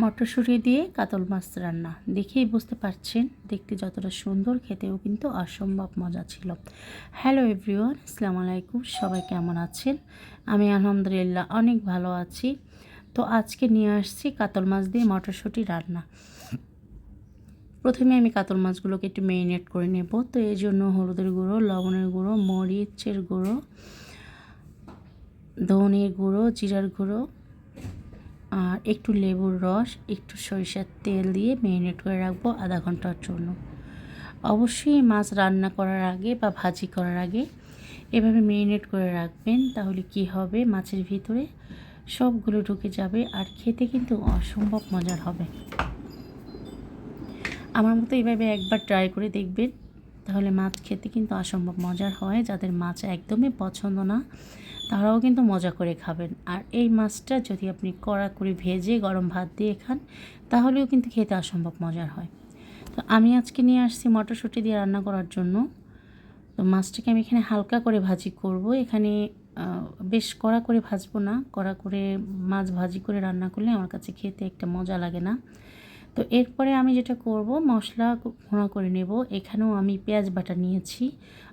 মটরশুঁটি দিয়ে কাতল মাছ রান্না। দেখেই বুঝতে পারছেন, দেখতে যতটা সুন্দর, খেতেও কিন্তু অসম্ভব মজা ছিল। হ্যালো এভরিওয়ান আসসালামু আলাইকুম সবাই কেমন আছেন? আমি আলহামদুলিল্লাহ অনেক ভালো আছি। তো আজকে নিয়ে আসছি কাতল মাছ দিয়ে মটরশুঁটি রান্না। প্রথমে আমি কাতল মাছগুলোকে একটু মেরিনেট করে নেব। তো এই জন্য হলুদের গুঁড়ো, লবণের গুঁড়ো, মরিচের গুঁড়ো, ধনের গুঁড়ো, জিরার গুঁড়ো আর একটু লেবুর রস, একটু সরিষার তেল দিয়ে ম্যারিনেট করে রাখব আধা ঘণ্টার জন্য। অবশ্যই মাছ রান্না করার আগে বা ভাজি করার আগে এভাবে ম্যারিনেট করে রাখবেন, তাহলে কি হবে? মাছের ভিতরে সবগুলো ঢুকে যাবে আর খেতে কিন্তু অসম্ভব মজার হবে। আমার মতো এভাবে একবার ট্রাই করে দেখবেন। তাহলে মাছ খেতে কিন্তু অসম্ভব মজার হয়, যাদের মাছ একদমই পছন্দ না, তারাও কিন্তু মজা করে খাবেন। আর এই মাছটা যদি আপনি কড়া করে ভেজে গরম ভাত দিয়ে খান, তাহলেও কিন্তু খেতে অসম্ভব মজার হয়। তো আমি আজকে নিয়ে আসছি মটরশুঁটি দিয়ে রান্না করার জন্য। তো মাছটাকে আমি এখানে হালকা করে ভাজি করব। এখানে বেশ কড়া করে ভাজবো না, কড়া করে মাছ ভাজি করে রান্না করলে আমার কাছে খেতে একটা মজা লাগে না। তো এরপরে আমি যেটা করব, মশলা ঘোড়া করে নেব। এখানেও আমি পেঁয়াজ বাটা নিয়েছি।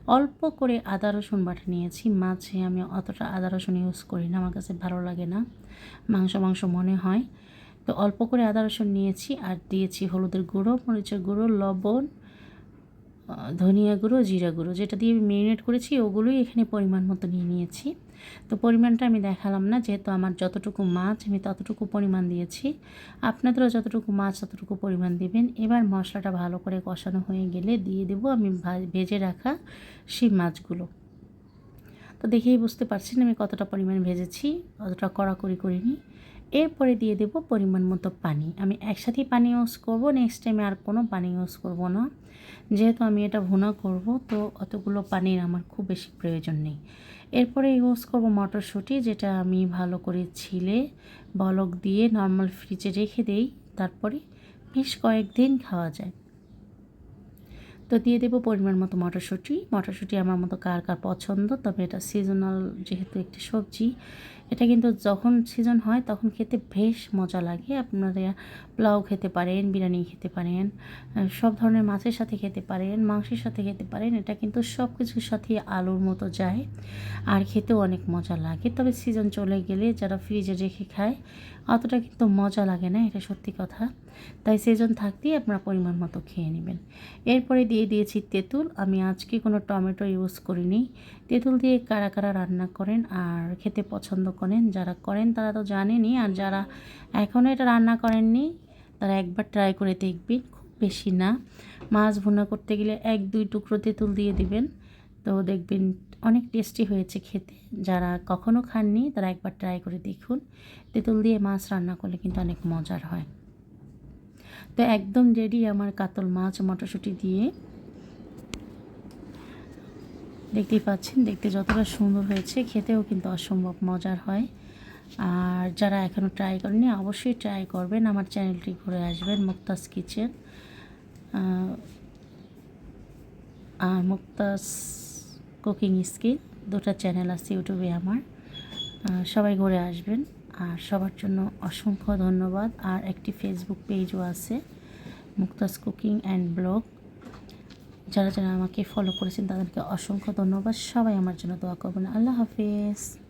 অল্প করে আদা, রসুন বাটা নিয়েছি। মাছে আমি অতটা আদা, রসুন ইউজ করি না, আমার কাছে ভালো লাগে না। মাংস মাংস মনে হয়। তো অল্প করে আদা, রসুন নিয়েছি আর দিয়েছি হলুদের গুঁড়ো, মরিচের গুঁড়ো, লবণ ধনিয়া গুঁড়ো, জিরা গুঁড়ো, যেটা দিয়ে মেরিনেট করেছি, ওগুলোই এখানে পরিমাণ মতো নিয়ে নিয়েছি। তো পরিমাণটা আমি দেখালাম না, যেহেতু আমার যতটুকু মাছ, আমি ততটুকু পরিমাণ দিয়েছি। আপনাদেরও যতটুকু মাছ, ততটুকু পরিমাণ দিবেন। এবার মশলাটা ভালো করে কষানো হয়ে গেলে দিয়ে দেব আমি ভেজে রাখা সেই মাছগুলো। তো দেখেই বুঝতে পারছেন আমি কতটা পরিমাণ ভেজেছি কতটা কড়াকড়ি করিনি। এরপরে দিয়ে দেব পরিমাণ মতো পানি। আমি একসাথেই পানি ইউজ করব নেক্সট টাইমে আর কোনো পানি ইউজ করব না। যেহেতু আমি এটা ভুনা করব, তো অতগুলো পানির আমার খুব বেশি প্রয়োজন নেই। এরপরে ইউজ করব মটরশুঁটি, যেটা আমি ভালো করে ছিলে, বলক দিয়ে নর্মাল ফ্রিজে রেখে দেই। তারপরে বেশ কয়েকদিন খাওয়া যায়। তো দিয়ে দেবো পরিমাণ মতো মটরশুঁটি। মটরশুঁটি আমার মতো কার কার পছন্দ, তবে এটা সিজনাল যেহেতু একটি সবজি, এটা কিন্তু যখন সিজন হয় তখন খেতে বেশ মজা লাগে। আপনারা পোলাও খেতে পারেন, বিরিয়ানি খেতে পারেন সব ধরনের মাছের সাথে খেতে পারেন, মাংসের সাথে খেতে পারেন, এটা কিন্তু সব কিছুর সাথে আলুর মতো যায় আর খেতেও অনেক মজা লাগে। তবে সিজন চলে গেলে যারা ফ্রিজে রেখে খায়, অতটা কিন্তু মজা লাগে না, এটা সত্যি কথা। তাই সিজন থাকতেই আপনারা পরিমাণ মতো খেয়ে নেবেন। এরপরে দিয়ে দিয়েছি তেঁতুল। আমি আজকে কোনো টমেটো ইউজ করিনি। তেঁতুল দিয়ে কারা কারা রান্না করেন আর খেতে পছন্দ করেন, যারা করেন তারা তো জানেনি আর যারা এখনও এটা রান্না করেননি, তারা একবার ট্রাই করে দেখবেন, খুব বেশি না। মাছ ভুনা করতে গেলে এক, দুই টুকরো তেঁতুল দিয়ে দিবেন। তো দেখবেন অনেক টেস্টি হয়েছে খেতে। যারা কখনও খাননি, তারা একবার ট্রাই করে দেখুন। তেঁতুল দিয়ে মাছ রান্না করলে কিন্তু অনেক মজার হয়। তো একদম রেডি আমার কাতল মাছ, মটরশুঁটি দিয়ে। দেখতেই পাচ্ছেন, দেখতে যতটা সুন্দর হয়েছে, খেতেও কিন্তু অসম্ভব মজার হয়। আর যারা এখনও ট্রাই করেনি অবশ্যই ট্রাই করবেন। আমার চ্যানেলটি ঘুরে আসবেন, মুক্তাস কিচেন আর মুক্তাস কুকিং স্কিল দুটা চ্যানেল আছে ইউটিউবে আমার। সবাই ঘুরে আসবেন। আর সবার জন্য অসংখ্য ধন্যবাদ। আর একটি ফেসবুক পেজও আছে মুক্তাস কুকিং অ্যান্ড ব্লগ যারা যারা আমাকে ফলো করেছেন, তাদেরকে অসংখ্য ধন্যবাদ। সবাই আমার জন্য দোয়া করবেন। আল্লাহ হাফিজ।